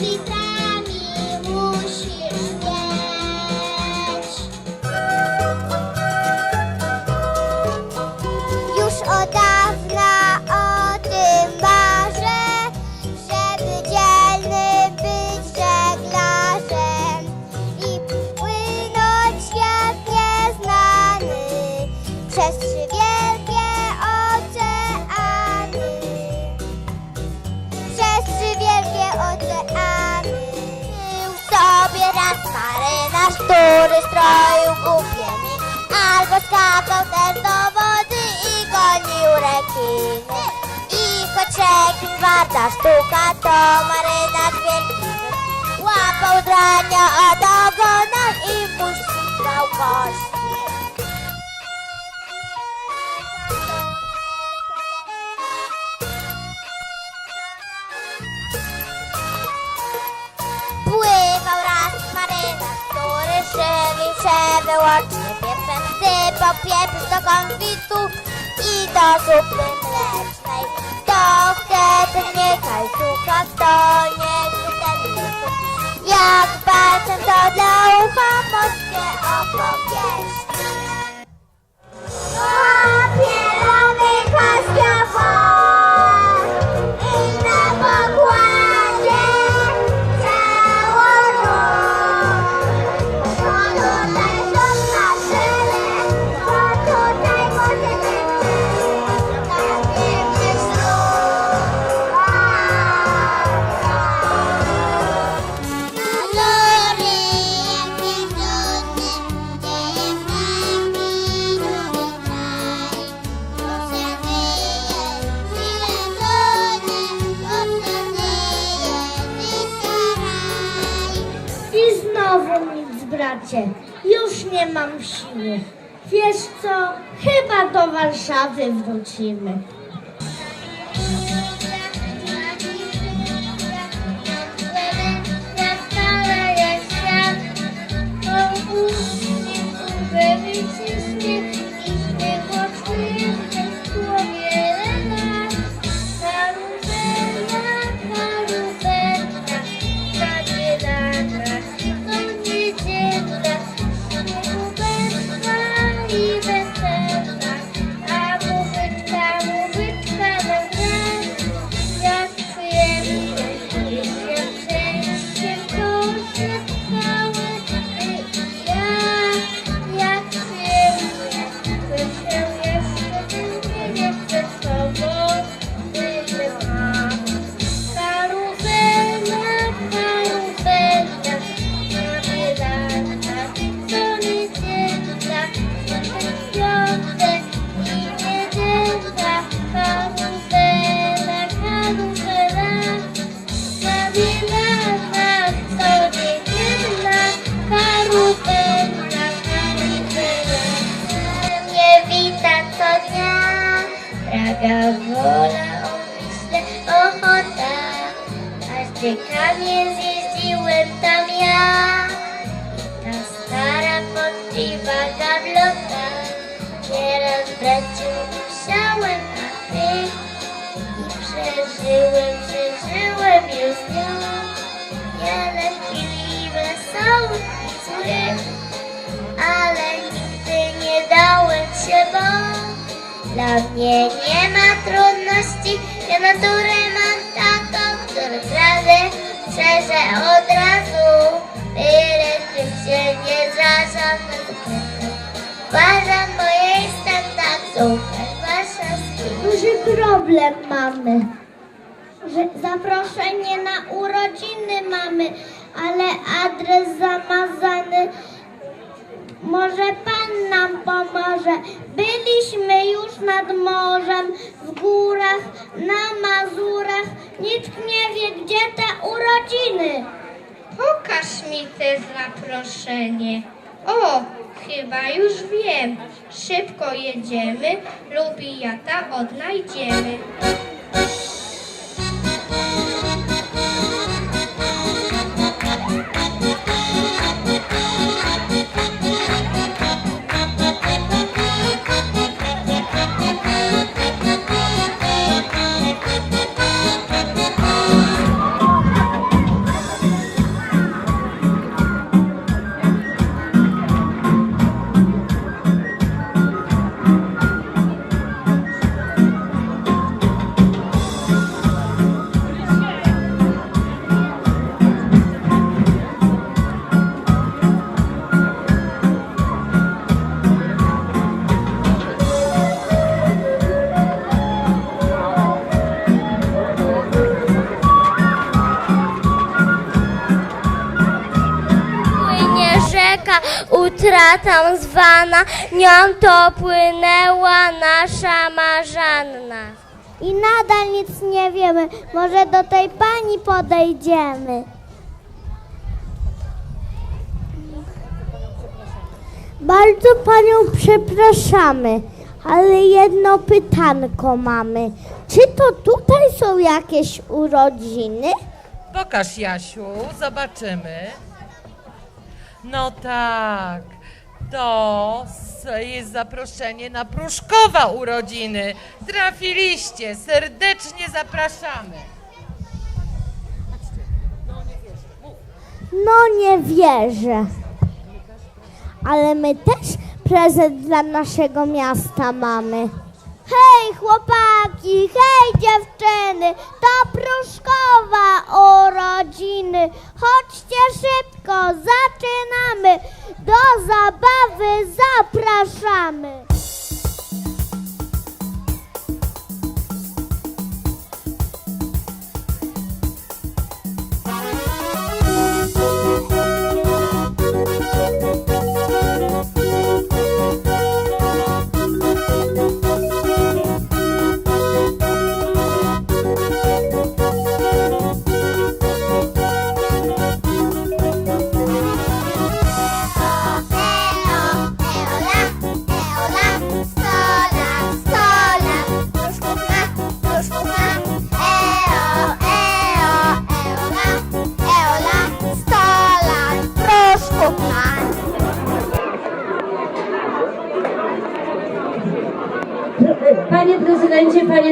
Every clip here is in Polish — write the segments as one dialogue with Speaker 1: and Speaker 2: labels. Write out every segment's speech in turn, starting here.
Speaker 1: Rosita. Stroju głupimi, albo skakał też do wody i gonił rekiny. I choć rekin warta sztuka, to marynarz wielki łapał drania od ogona i mu ścinał kości. Wyłącznie pieprzem. Sypał pieprz do konfitu i do zupy mlecznej. To wtedy nie kajtuka, to nie gluten Jak palcem to dla ucha.
Speaker 2: Bracie. Już nie mam siły. Wiesz co? Chyba do Warszawy wrócimy.
Speaker 3: Praga, wola, omyśle, ochota, aż ciekawie zjeździłem tam ja. I ta stara poczciwa gablota, nieraz braciu dla mnie nie ma trudności, ja naturę mam taką, którą razy szczerze od razu, byle czym się nie zrażam. Uważam, bo jestem tak super warszawski.
Speaker 2: Duży problem mamy. Że zaproszenie na urodziny mamy, ale adres zamazany. Może pan nam pomoże. Już nad morzem, w górach, na Mazurach. Nikt nie wie, gdzie te urodziny.
Speaker 3: Pokaż mi te zaproszenie. O, chyba już wiem. Szybko jedziemy, lubijata odnajdziemy.
Speaker 2: Dutra tam zwana, nią to płynęła nasza marzanna. I nadal nic nie wiemy, może do tej pani podejdziemy. Bardzo panią przepraszamy, ale jedno pytanko mamy. Czy to tutaj są jakieś urodziny?
Speaker 4: Pokaż, Jasiu, zobaczymy. No tak, to jest zaproszenie na Pruszkowa urodziny. Trafiliście, serdecznie zapraszamy.
Speaker 2: No nie wierzę. Ale my też prezent dla naszego miasta mamy. Hej chłopaki, hej dziewczyny, to Pruszkowa urodziny. Chodźcie szybko, zaczynamy. Do zabawy zapraszamy.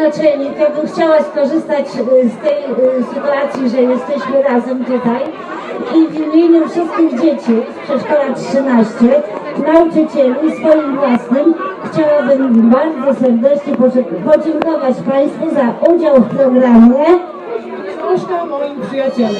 Speaker 5: Naczelnik, ja bym chciała skorzystać e, z tej e, sytuacji, że jesteśmy razem tutaj i w imieniu wszystkich dzieci z przedszkola 13, nauczycieli swoim własnym, chciałabym bardzo serdecznie podziękować Państwu za udział w programie.
Speaker 6: Troszkę moim przyjacielem.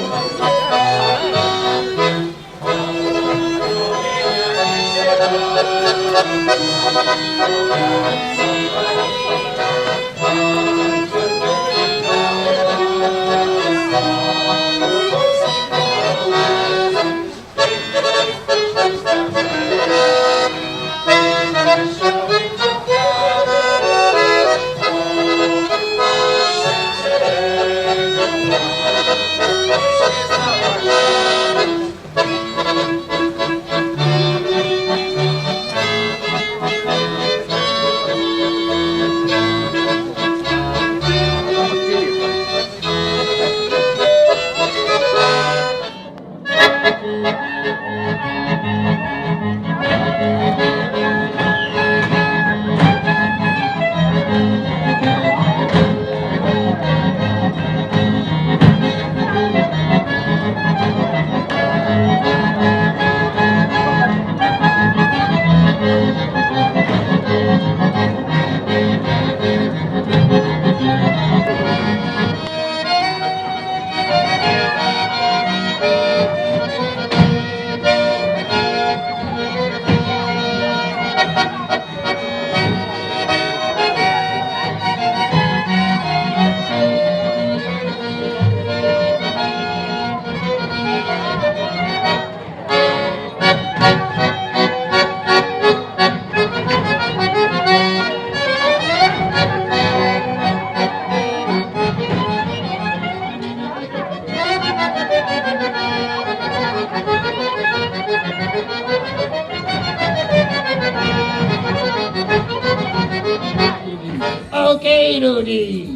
Speaker 7: Okej, Rudy.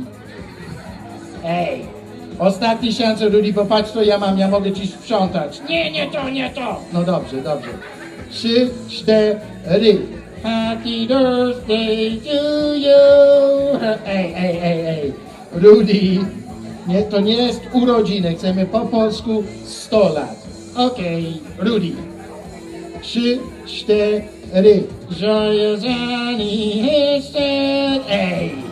Speaker 7: Ej, ostatni szansa, Rudy, popatrz co ja mam, ja mogę ci sprzątać. Nie, nie to, nie to. No dobrze, dobrze. Trzy, cztery. Happy birthday to you. Ej, ej, ej, ej. Rudy, nie, to nie jest urodziny, chcemy po polsku 100 lat. Okej, Rudy. Trzy, cztery. Joyeux anniversaire. Ej.